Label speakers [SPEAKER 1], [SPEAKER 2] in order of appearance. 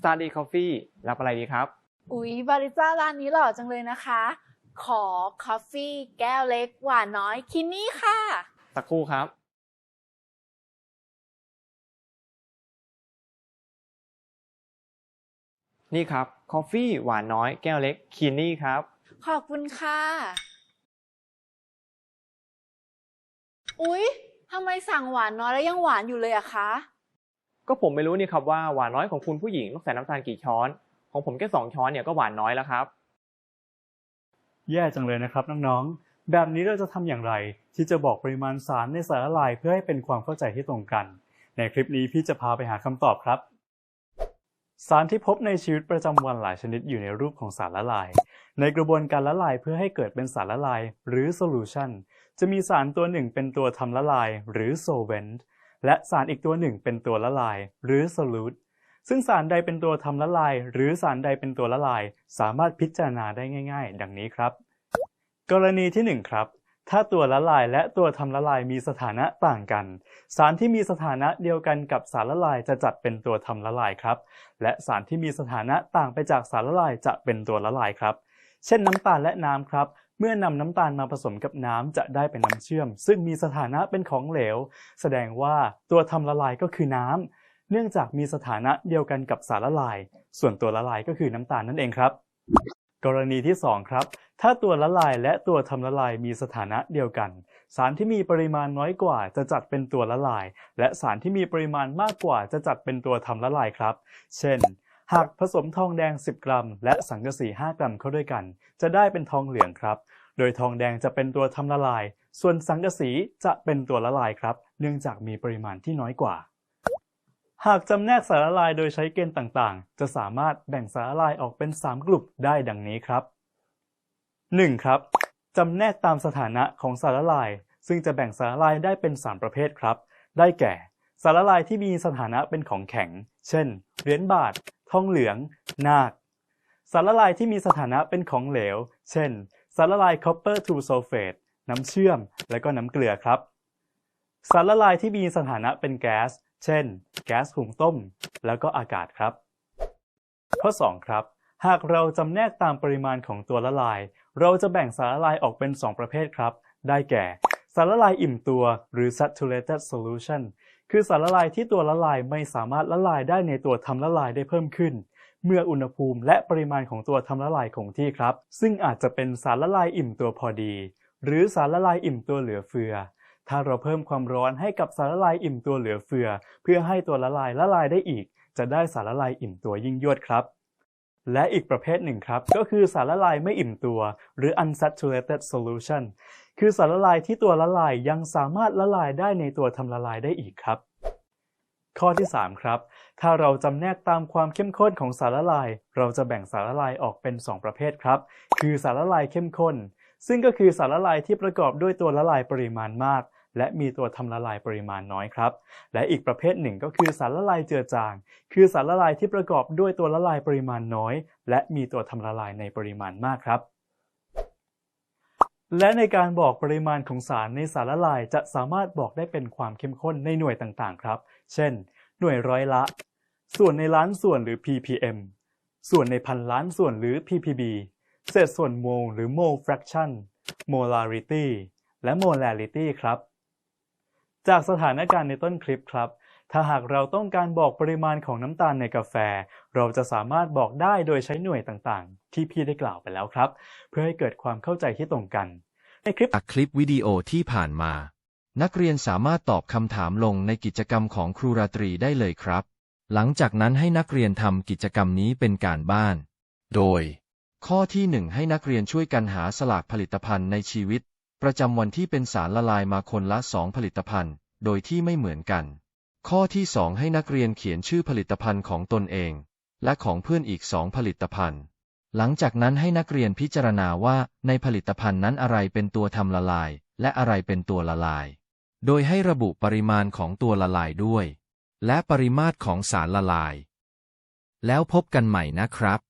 [SPEAKER 1] s t a r d y Coffee รับอะไรดีครับ
[SPEAKER 2] อุ๊ย บาริสต้าร้านนี้หล่อจังเลยนะคะ ขอคอฟฟี่แก้วเล็กหวานน้อยคินนี่ค่ะ
[SPEAKER 1] สักครู่ครับ นี่ครับคอฟฟี่หวานน้อยแก้วเล็กคีนี่ครับ
[SPEAKER 2] ขอบคุณค่ะ อุ๊ยทำไมสั่งหวานน้อยแล้วยังหวานอยู่เลยอะคะ
[SPEAKER 1] ก็ผมไม่รู้นี่ครับว่าหวานน้อยของคุณผู้หญิงต้องใส่น้ำตาลกี่ช้อน ของผมแค่สองช้อนเนี่ยก็หวานน้อยแล้วครับ
[SPEAKER 3] แย่จังเลยนะครับน้องๆ แบบนี้เราจะทำอย่างไร ที่จะบอกปริมาณสารในสารละลายเพื่อให้เป็นความเข้าใจที่ตรงกัน ในคลิปนี้พี่จะพาไปหาคำตอบครับ สารที่พบในชีวิตประจำวันหลายชนิดอยู่ในรูปของสารละลาย ในกระบวนการละลายเพื่อให้เกิดเป็นสารละลาย หรือ solution จะมีสารตัวหนึ่งเป็นตัวทำละลาย หรือ solvent และสารอีกตัวหนึ่งเป็นตัวละลาย หรือ solute ซึ่งสารใดเป็นตัวทำละลาย หรือสารใดเป็นตัวละลาย สามารถพิจารณาได้ง่าย ๆ ดังนี้ครับ กรณีที่1ครับ ถ้าตัวละลายและตัวทำละลายมีสถานะต่างกัน สารที่มีสถานะเดียวกันกับสารละลายจะจัดเป็นตัวทำละลายครับ และสารที่มีสถานะต่างไปจากสารละลายจะเป็นตัวละลายครับ เช่นน้ำตาลและน้ำครับ เมื่อนำน้ำตาลมาผสมกับน้ำจะได้เป็นน้ำเชื่อม ซึ่งมีสถานะเป็นของเหลว แสดงว่าตัวทำละลายก็คือน้ำเนื่องจากมีสถานะเดียวกันกับสารละลาย ส่วนตัวละลายก็คือน้ำตาลนั่นเองครับ กรณีที่ 2 ครับ ถ้าตัวละลายและตัวทำละลายมีสถานะเดียวกัน สารที่มีปริมาณน้อยกว่าจะจัดเป็นตัวละลาย และสารที่มีปริมาณมากกว่าจะจัดเป็นตัวทำละลายครับ เช่น หากผสมทองแดง 10 กรัม และสังกะสี 5 กรัมเข้าด้วยกัน จะได้เป็นทองเหลืองครับ โดยทองแดงจะเป็นตัวทำละลาย ส่วนสังกะสีจะเป็นตัวละลายครับ เนื่องจากมีปริมาณที่น้อยกว่า หากจำแนกสารละลายโดยใช้เกณฑ์ต่างๆ จะสามารถแบ่งสารละลายออกเป็น 3 กลุ่มได้ดังนี้ครับ 1. ครับจำแนกตามสถานะของสารละลาย ซึ่งจะแบ่งสารละลายได้เป็น 3 ประเภทครับ ได้แก่ สารละลายที่มีสถานะเป็นของแข็ง เช่น เหรียญบาท ทองเหลือง นาค สารละลายที่มีสถานะเป็นของเหลว เช่น สารละลาย copper to sulfate น้ำเชื่อม และก็น้ำเกลือครับ สารละลายที่มีสถานะเป็นแก๊ส เช่น แก๊สหุงต้ม แล้วก็อากาศครับ ข้อ 2 ครับ หากเราจำแนกตามปริมาณของตัวละลาย เราจะแบ่งสารละลายออกเป็น 2 ประเภทครับ ได้แก่ สารละลายอิ่มตัวหรือ saturated solution คือสารละลายที่ตัวละลายไม่สามารถละลายได้ในตัวทำละลายได้เพิ่มขึ้น เมื่ออุณหภูมิและปริมาณของตัวทำละลายคงที่ครับ ซึ่งอาจจะเป็นสารละลายอิ่มตัวพอดี หรือสารละลายอิ่มตัวเหลือเฟือ ถ้าเราเพิ่มความร้อนให้กับสารละลายอิ่มตัวเหลือเฟือ เพื่อให้ตัวละลายละลายได้อีก จะได้สารละลายอิ่มตัวยิ่งยวดครับ และอีกประเภทหนึ่งครับ ก็คือสารละลายไม่อิ่มตัว หรือ unsaturated solution คือสารละลายที่ตัวละลายยังสามารถละลายได้ในตัวทำละลายได้อีกครับ ข้อที่ 3 ครับ ถ้าเราจำแนกตามความเข้มข้นของสารละลาย เราจะแบ่งสารละลายออกเป็น 2 ประเภทครับ คือสารละลายเข้มข้น ซึ่งก็คือสารละลายที่ประกอบด้วยตัวละลายปริมาณมาก และมีตัวทำละลายปริมาณน้อยครับ และอีกประเภทหนึ่งก็คือสารละลายเจือจาง คือสารละลายที่ประกอบด้วยตัวละลายปริมาณน้อย และมีตัวทำละลายในปริมาณมากครับ และในการบอกปริมาณของสารในสารละลายจะสามารถบอกได้เป็นความเข้มข้นในหน่วยต่างๆ ครับ เช่น หน่วยร้อยละ ส่วนในล้านส่วนหรือ ppm ส่วนในพันล้านส่วนหรือ ppb เศษส่วนโมลหรือ mole fraction molarity และ molarity ครับ จากสถานการณ์ในต้นคลิปครับ ถ้าหากเราต้องการบอกปริมาณของน้ำตาลในกาแฟ เราจะสามารถบอกได้โดยใช้หน่วยต่างๆ ที่พี่ได้กล่าวไปแล้วครับ เพื่อให้เกิดความเข้าใจที่ตรงกัน ในคลิป
[SPEAKER 4] จากคลิปวิดีโอที่ผ่านมา นักเรียนสามารถตอบคำถามลงในกิจกรรมของครูราตรีได้เลยครับ หลังจากนั้นให้นักเรียนทำกิจกรรมนี้เป็นการบ้าน โดย ข้อที่ 1 ให้นักเรียนช่วยกันหาสลากผลิตภัณฑ์ในชีวิต ประจำวันที่เป็นสารละลายมาคนละ 2 ผลิตภัณฑ์ โดยที่ไม่เหมือนกัน ข้อที่ 2 ให้นักเรียนเขียนชื่อผลิตภัณฑ์ของตนเอง และของเพื่อนอีก 2 ผลิตภัณฑ์ หลังจากนั้นให้นักเรียนพิจารณาว่าในผลิตภัณฑ์นั้นอะไรเป็นตัวทำละลาย และอะไรเป็นตัวละลาย โดยให้ระบุปริมาณของตัวละลายด้วย และปริมาตรของสารละลาย แล้วพบกันใหม่นะครับ